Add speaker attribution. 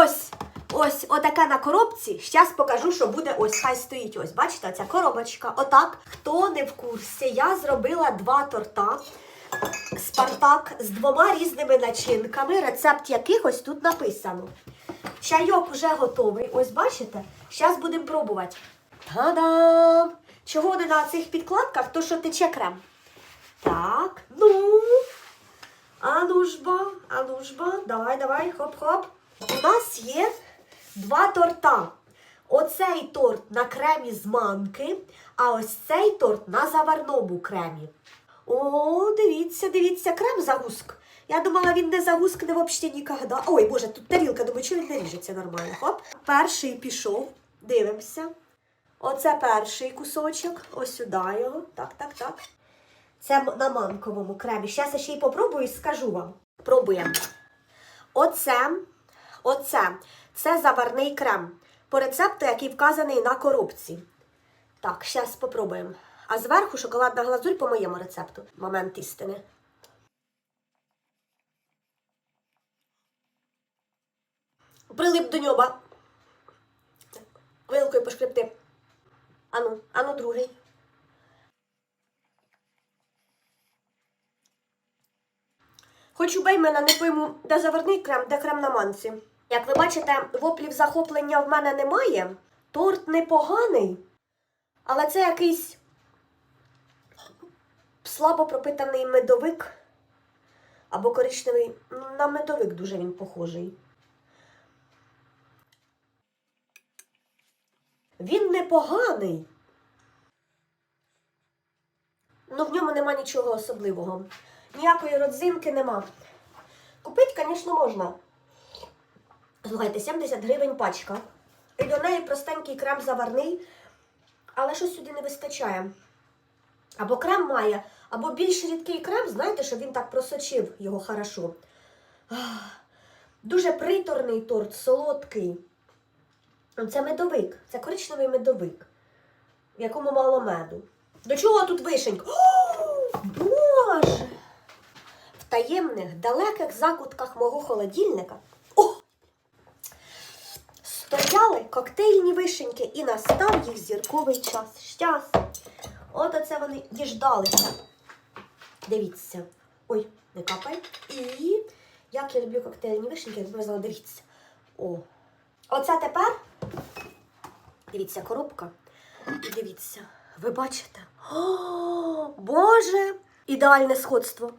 Speaker 1: ось, ось, отаке на коробці. Щас покажу, що буде ось. Хай стоїть ось. Бачите, ця коробочка. Отак. Хто не в курсі, я зробила два торта. Спартак з двома різними начинками, рецепт яких ось тут написано. Чайок вже готовий. Ось бачите? Зараз будемо пробувати. Та-дам! Чого не на цих підкладках? То що тече крем. Так, ну. А ну ж а ну давай, давай, хоп-хоп. У нас є два торта. Оцей торт на кремі з манки, а ось цей торт на заварному кремі. О, дивіться, дивіться, крем загуск. Я думала, він не загускне взагалі ніколи. Ой, боже, тут тарілка, думаю, чого він не ріжеться нормально. Хоп. Перший пішов. Дивимося. Оце перший кусочок. Ось сюди його. Так, так, так. Це на манковому кремі. Зараз я ще й попробую і скажу вам. Пробуємо. Оце, оце, це заварний крем. По рецепту, який вказаний на коробці. Так, зараз спробуємо. А зверху шоколадна глазурь по моєму рецепту. Момент істини. Прилип до ньоба. Вилкою пошкребти. Ану, ану, другий. Хоч убей мене, не пойму, де заварний крем, де крем на манці. Як ви бачите, воплів захоплення в мене немає. Торт непоганий, але це якийсь слабо пропитаний медовик або коричневий. Ну, На медовик дуже він похожий. Він непоганий. Ну, в ньому нема нічого особливого. Ніякої родзинки нема. Купити, звісно, можна. Слухайте, 70 гривень пачка. І до неї простенький крем заварний, але щось сюди не вистачає. Або крем має, або більш рідкий крем, знаєте, щоб він так просочив його хорошо. Дуже приторний торт, солодкий. Це медовик, це коричневий медовик, в якому мало меду. До чого тут вишенька? О, Боже! В таємних, далеких закутках мого холодильника стояли коктейльні вишеньки і настав їх зірковий час. Щас. От оце вони діждалися. Дивіться. Ой, не капай. І як я люблю коктейльні вишеньки, як ви дивіться. О. Оце тепер. Дивіться, коробка. І дивіться, ви бачите? О, Боже! Ідеальне сходство.